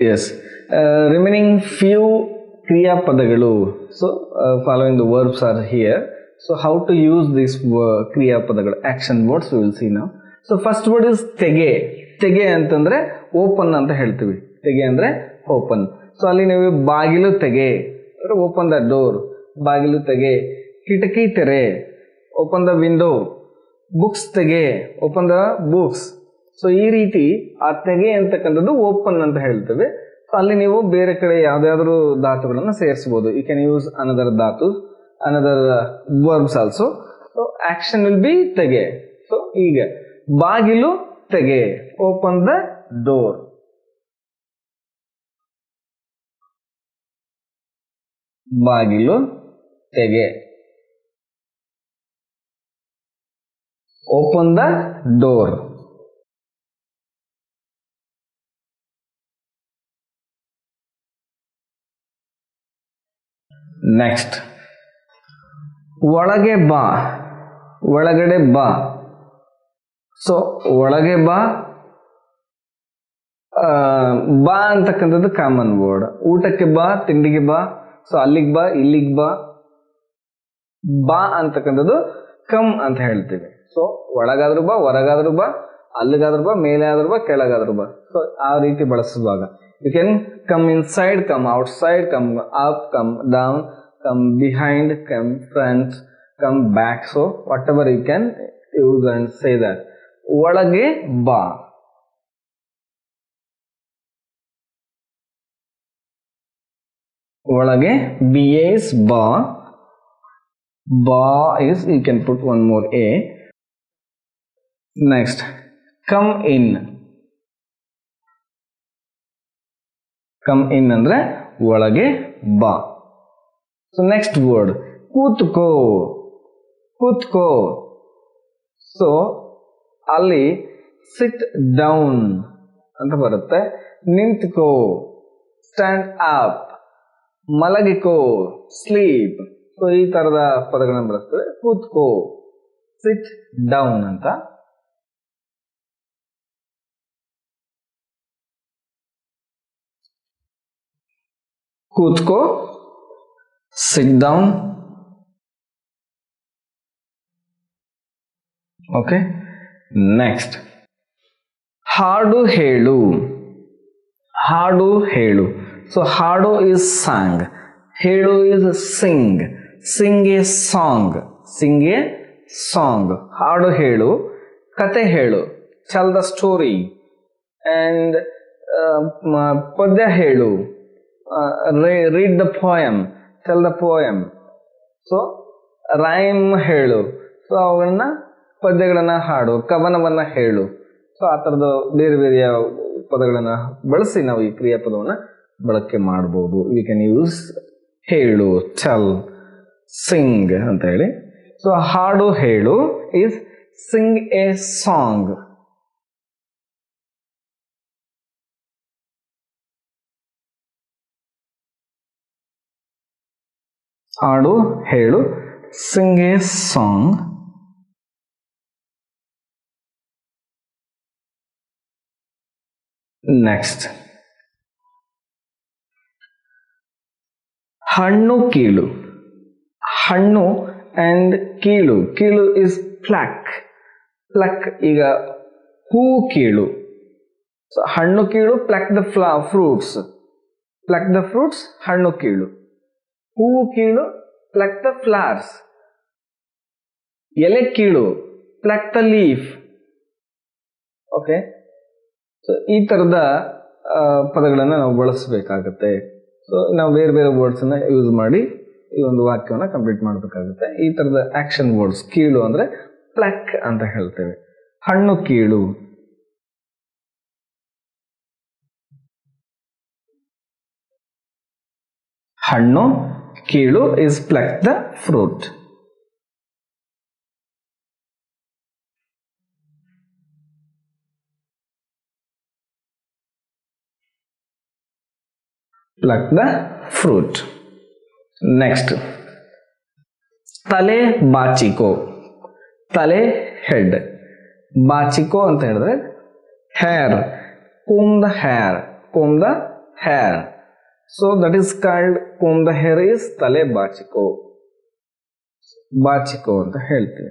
S remaining few ಕ್ರಿಯಾಪದಗಳು so following the verbs are here so how to use this ಕ್ರಿಯಾಪದಗಳು action words will see ನಾವು so first word is ತೆಗೆ ತೆಗೆ ಅಂತಂದ್ರೆ open ಅಂತ ಹೇಳ್ತೀವಿ. ತೆಗೆ ಅಂದ್ರೆ ಓಪನ್ ಸೊ ಅಲ್ಲಿ ನೀವು ಬಾಗಿಲು ತೆಗೆ. ಅಂದ್ರೆ ಓಪನ್ ದ ಡೋರ್ ಬಾಗಿಲು ತೆಗೆ. ಕಿಟಕಿ ತೆರೆ. ಓಪನ್ ದ ವಿಂಡೋ ಬುಕ್ಸ್ ತೆಗೆ. ಓಪನ್ ದ ಬುಕ್ಸ್ ಸೊ ಈ ರೀತಿ ಆ ತೆಗೆ ಅಂತಕ್ಕಂಥದ್ದು ಓಪನ್ ಅಂತ ಹೇಳ್ತೇವೆ. ಸೊ ಅಲ್ಲಿ ನೀವು ಬೇರೆ ಕಡೆ ಯಾವ್ದಾದ್ರು ಧಾತುಗಳನ್ನು ಸೇರಿಸಬಹುದು. ಯು ಕ್ಯಾನ್ ಯೂಸ್ ಅನದರ್ ಧಾತು another verbs also so action will be ತೆಗೆ. ಸೊ ಈಗ ಬಾಗಿಲು ತೆಗೆ. ಓಪನ್ ದ ಡೋರ್ ಬಾಗಿಲು ತೆಗೆ. ಓಪನ್ ದ ಡೋರ್ ನೆಕ್ಸ್ಟ್ ಒಳಗೆ ಬಾ. ಒಳಗಡೆ ಬಾ. ಸೊ ಒಳಗೆ ಬಾ. ಬಾ ಅಂತಕ್ಕಂಥದ್ದು ಕಾಮನ್ ವರ್ಡ್ ಊಟಕ್ಕೆ ಬಾ, ತಿಂಡಿಗೆ ಬಾ. ಸೊ ಅಲ್ಲಿಗೆ ಬಾ, ಇಲ್ಲಿಗೆ ಬಾ. ಬಾ ಅಂತಕ್ಕಂಥದ್ದು ಕಮ್ ಅಂತ ಹೇಳ್ತೀವಿ. ಸೊ ಒಳಗಾದ್ರೂ ಬಾ, ಹೊರಗಾದ್ರೂ ಬಾ. ಅಲ್ಲಿಗಾದ್ರೂ ಬಾ ಮೇಲೆ ಆದ್ರೂ ಬಾ, ಕೆಳಗಾದ್ರೂ ಬಾ. ಸೊ ಆ ರೀತಿ ಬಳಸುವಾಗ you can come inside come outside come up come down come behind come front come back so whatever you can use and say that ಒಳಗೆ ಬಾ ಒಳಗೆ ಬಿ ಎಸ್ ಬಾ ಬಾ is you can put one more a next come in Come ಇನ್ ಅಂದ್ರೆ ಒಳಗೆ ಬಾ. So next word ಕೂತ್ಕೋ. ಕೂತ್ಕೋ. ಸೊ ಅಲ್ಲಿ ಸಿಟ್ ಡೌನ್ ಅಂತ ಬರುತ್ತೆ. ನಿಂತ್ಕೋ. ಸ್ಟ್ಯಾಂಡ್ ಅಪ್ ಮಲಗಿಕೋ. ಸ್ಲೀಪ್ ಸೊ ಈ ತರದ ಪದಗಳನ್ನು ಬಳಸ್ತೇವೆ. ಕೂತ್ಕೋ. ಸಿಟ್ ಡೌನ್ ಅಂತ. ಕೂತ್ಕೋ ಸಿಟ್ ಡೌನ್ ಓಕೆ ನೆಕ್ಸ್ಟ್ ಹಾಡು ಹೇಳು ಹಾಡು ಹೇಳು ಸೊ ಹಾಡು ಇಸ್ ಸಾಂಗ್ ಹೇಳು is sing sing a song sing a song ಹಾಡು ಹೇಳು ಕತೆ ಹೇಳು ಟೆಲ್ ದ ಸ್ಟೋರಿ ಆ್ಯಂಡ್ ಪದ್ಯ ಹೇಳು read the poem tell the poem so rhyme ಹೇಳು. ಸೊ ಅವುಗಳನ್ನ ಪದ್ಯಗಳನ್ನ ಹಾಡು, ಕವನವನ್ನ ಹೇಳು. ಸೊ ಆ ಥರದ ಬೇರೆ ಬೇರೆಯ ಪದಗಳನ್ನ ಬಳಸಿ ನಾವು ಈ ಕ್ರಿಯಾಪದವನ್ನ ಬಳಕೆ ಮಾಡಬಹುದು ವಿ ಕ್ಯಾನ್ ಯೂಸ್ ಹೇಳು ಚಲ್ ಸಿಂಗ್ ಅಂತ ಹೇಳಿ. ಸೊ ಹಾಡು ಹೇಳು ಈಸ್ ಸಿಂಗ್ ಎ ಸಾಂಗ್ ಹಾಡು ಹೇಳು. Sing a song. ನೆಕ್ಸ್ಟ್. ಹಣ್ಣು ಕೀಳು. ಹಣ್ಣು ಅಂಡ್ ಕೀಳು. ಕೀಳು ಇಸ್ ಪ್ಲಕ್. ಪ್ಲಕ್ ಈಗ ಹೂ ಕೀಳು. ಹಣ್ಣು ಕೀಳು, pluck the flaw, fruits. Pluck the fruits, ಹಣ್ಣು ಕೀಳು. ಹೂವು ಕೀಳು ಪ್ಲಕ್ ದ ಫ್ಲವರ್ಸ್ ಎಲೆ ಕೀಳು pluck the leaf. Okay? So ಈ ತರದ ಪದಗಳನ್ನ ನಾವು ಬಳಸಬೇಕಾಗತ್ತೆ. ಸೊ ನಾವು ಬೇರೆ ಬೇರೆ ವರ್ಡ್ಸನ್ನ ಯೂಸ್ ಮಾಡಿ ಈ ಒಂದು ವಾಕ್ಯವನ್ನ ಕಂಪ್ಲೀಟ್ ಮಾಡಬೇಕಾಗುತ್ತೆ. ಈ ಥರದ ಆಕ್ಷನ್ ವರ್ಡ್ಸ್ ಕೀಳು ಅಂದ್ರೆ ಪ್ಲಕ್ ಅಂತ ಹೇಳ್ತೇವೆ. ಹಣ್ಣು ಕೀಳು. ಹಣ್ಣು ಕೀಳು is pluck the fruit pluck the fruit. Next ತಲೆ ಬಾಚಿಕೋ ತಲೆ ಹೆಡ್ ಬಾಚಿಕೋ ಅಂತ ಹೇಳಿದ್ರೆ hair comb the hair comb the hair so that is called comb the hair is ತಲೆ ಬಾಚಿಕೋ ಬಾಚಿಕೋ ಅಂತ ಹೇಳ್ತೀವಿ.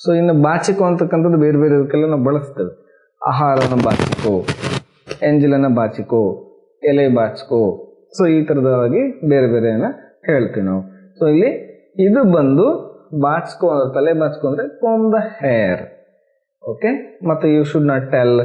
ಸೊ ಇನ್ನು ಬಾಚಿಕೋ ಅಂತಕ್ಕಂಥದ್ದು ಬೇರೆ ಬೇರೆ ಇದಕ್ಕೆಲ್ಲ ನಾವು ಬಳಸ್ತೇವೆ. ಆಹಾರನ ಬಾಚಿಕೋ ಎಂಜಲನ ಬಾಚಿಕೋ ಎಲೆ ಬಾಚಿಕೋ ಸೊ ಈ ಥರದಾಗಿ ಬೇರೆ ಬೇರೆನ ಹೇಳ್ತೀವಿ ನಾವು. ಸೊ ಇಲ್ಲಿ ಇದು ಬಂದು ಬಾಚ್ಕೋ ಅಂದ್ರೆ ತಲೆ ಬಾಚ್ಕೋ ಅಂದರೆ ಕೋಮ್ ದ ಹೇರ್ ಓಕೆ ಮತ್ತು you should not tell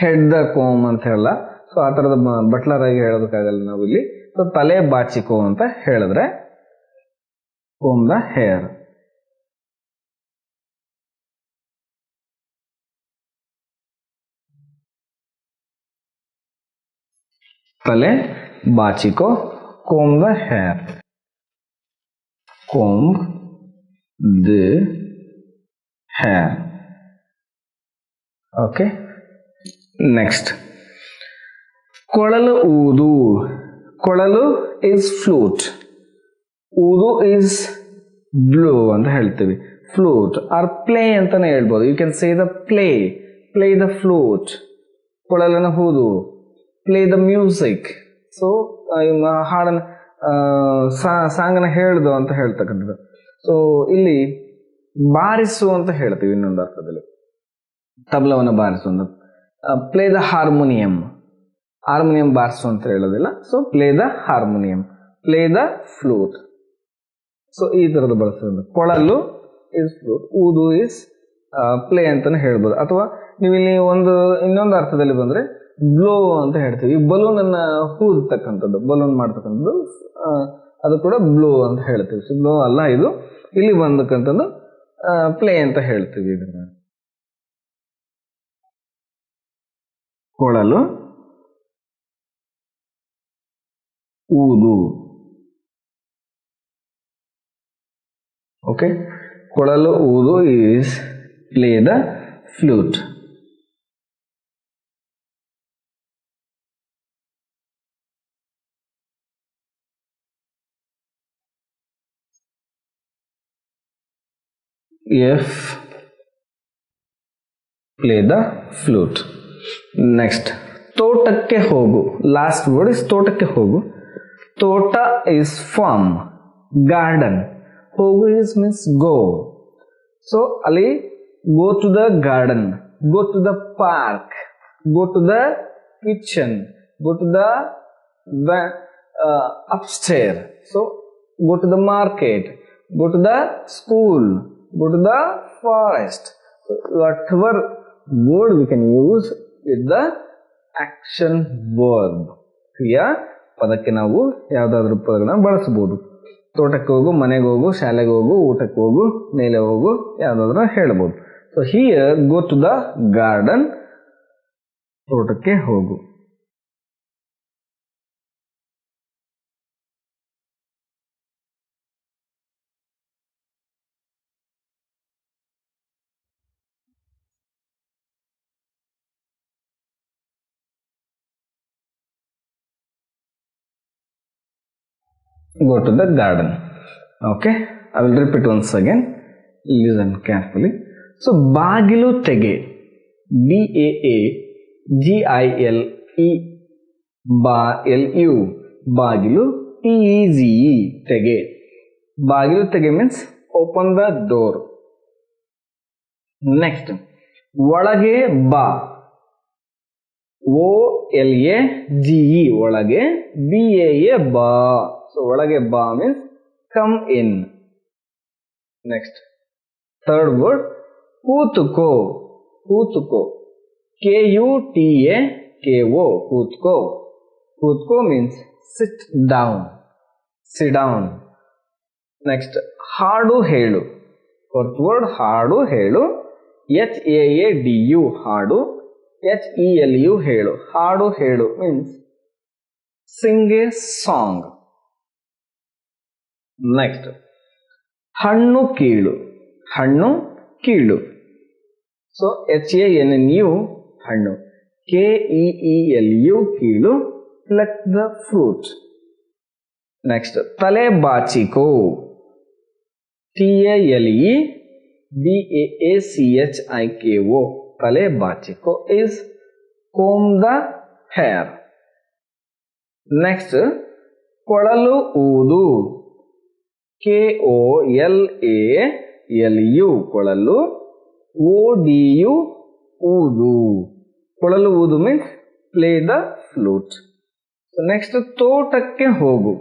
head the comb ಅಂತ ಹೇಳಲ್ಲ. ಸೊ ಆ ಥರದ ಬಟ್ಲರ್ ಆಗಿ ಹೇಳೋದಕ್ಕಾಗಲ್ಲ ನಾವು ಇಲ್ಲಿ. ಸೊ ತಲೆ ಬಾಚಿಕೋ ಅಂತ ಹೇಳಿದ್ರೆ ಕೋಮ್ ದ ಹೇರ್ ತಲೆ ಬಾಚಿಕೋ comb the hair comb the hair okay next. ಕೊಳಲು ಊದು. ಕೊಳಲು ಇಸ್ ಫ್ಲೂಟ್ ಊದು ಇಸ್ ಬ್ಲೂ ಅಂತ ಹೇಳ್ತೀವಿ. ಫ್ಲೂಟ್ ಆರ್ ಪ್ಲೇ ಅಂತಾನೆ ಹೇಳ್ಬೋದು. You can say the play play the flute ಕೊಳಲನ ಹೂದು. ಪ್ಲೇ ದ ಮ್ಯೂಸಿಕ್ ಸೊ ಹಾಡನ್ನು ಸಾಂಗನ ಹೇಳ್ದು ಅಂತ ಹೇಳ್ತಕ್ಕಂಥದ್ದು. ಸೊ ಇಲ್ಲಿ ಬಾರಿಸು ಅಂತ ಹೇಳ್ತೀವಿ ಇನ್ನೊಂದು ಅರ್ಥದಲ್ಲಿ. ತಬಲವನ್ನು ಬಾರಿಸು ಅಂತ. ಪ್ಲೇ ದ ಹಾರ್ಮೋನಿಯಂ ಹಾರ್ಮೋನಿಯಂ ಬಾರ್ಸು ಅಂತ ಹೇಳೋದಿಲ್ಲ. So play the harmonium play the flute so ಈ ಥರದ ಬಳಸೋದು ಕೊಳಲು ಇಸ್ ಫ್ಲೂಟ್ ಊದು ಇಸ್ ಪ್ಲೇ ಅಂತಾನೆ ಹೇಳ್ಬೋದು. ಅಥವಾ ನೀವು ಇಲ್ಲಿ ಒಂದು, ಇನ್ನೊಂದು ಅರ್ಥದಲ್ಲಿ ಬಂದ್ರೆ ಬ್ಲೋ ಅಂತ ಹೇಳ್ತೀವಿ. ಬಲೂನ್ ಅನ್ನ ಹೂದತಕ್ಕಂಥದ್ದು ಬಲೂನ್ ಮಾಡ್ತಕ್ಕಂಥದ್ದು ಅದು ಕೂಡ ಬ್ಲೋ ಅಂತ ಹೇಳ್ತೀವಿ. ಸೊ ಬ್ಲೋ ಅಲ್ಲ ಇದು. ಇಲ್ಲಿ ಬಂದಕ್ಕಂಥದ್ದು ಪ್ಲೇ ಅಂತ ಹೇಳ್ತೀವಿ ಇದನ್ನ. ಕೊಳಲು ಊದು ಓಕೆ ಕೊಳಲು ಊದು is play the flute F play the flute next ತೋಟಕ್ಕೆ ಹೋಗು. ಲಾಸ್ಟ್ ವರ್ಡ್ ಇಸ್ ತೋಟಕ್ಕೆ ಹೋಗು. Tota is farm, garden. Hogis means go. So Ali, go to the garden, go to the park, go to the kitchen, go to the uh, uh upstairs. So go to the market, go to the school, go to the forest. Whatever word we can use is the action verb. Clear? ಪದಕ್ಕೆ ನಾವು ಯಾವುದಾದ್ರೂ ಪದಗಳನ್ನ ಬಳಸಬಹುದು. ತೋಟಕ್ಕೆ ಹೋಗು, ಮನೆಗೆ ಹೋಗು, ಶಾಲೆಗೆ ಹೋಗು, ಊಟಕ್ಕೆ ಹೋಗು, ಮೇಲೆ ಹೋಗು, ಯಾವುದಾದ್ರೂ ಹೇಳ್ಬೋದು. So here go to the garden ತೋಟಕ್ಕೆ ಹೋಗು. go to the garden okay i will repeat once again listen carefully so bagilu tege b a a g i l e ba l u bagilu t e z e tege bagilu tege means open the door next ಒಳಗೆ ಬಾ O L A G E ಒಳಗೆ B A A ಬಾ so ಒಳಗೆ ಬಾ means come in next third word ಕೂತುಕೋ. ಕೂತುಕೋ. K U T A K O ಕೂತ್ಕೋ. ಕೂತ್ಕೋ means sit down sit down next ಹಾಡು ಹೇಳು. ಫೋರ್ತ್ ವರ್ಡ್ ಹಾಡು ಹೇಳು. H A A D U ಹಾಡು. ಎಚ್ ಇ ಎಲ್ ಯು ಹೇಳು. ಹಾಡು ಹೇಳು means sing a song next ಹಣ್ಣು ಕೀಳು. ಹಣ್ಣು ಕೀಳು. So H A N N U ಹಣ್ಣು. K E E L U ಕೀಳು. ಪ್ಲಕ್ ದ ಫ್ರೂಟ್ ನೆಕ್ಸ್ಟ್ ತಲೆ ಬಾಚಿಕೋ. T A L E B A A C H I K O ತಲೆ ಬಾಚಿಕೋ is comb the hair next ಕೊಳಲು ಊದು. K O L A L U ಕೊಳಲು O D U ಊದು. ಕೊಳಲು ಊದು means play the flute next ತೋಟಕ್ಕೆ ಹೋಗು.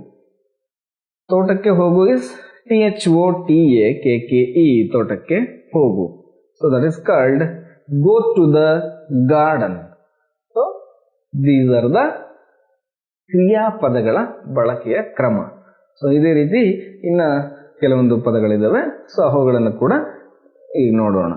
ತೋಟಕ್ಕೆ ಹೋಗು is T H O T A K K E ತೋಟಕ್ಕೆ ಹೋಗು. So that is called go to the garden so these are the ಕ್ರಿಯಾಪದಗಳ ಬಳಕೆಯ ಕ್ರಮ. ಸೊ ಇದೇ ರೀತಿ ಇನ್ನು ಕೆಲವೊಂದು ಪದಗಳಿದ್ದಾವೆ ಸೊ ಅವುಗಳನ್ನು ಕೂಡ ಈಗ ನೋಡೋಣ.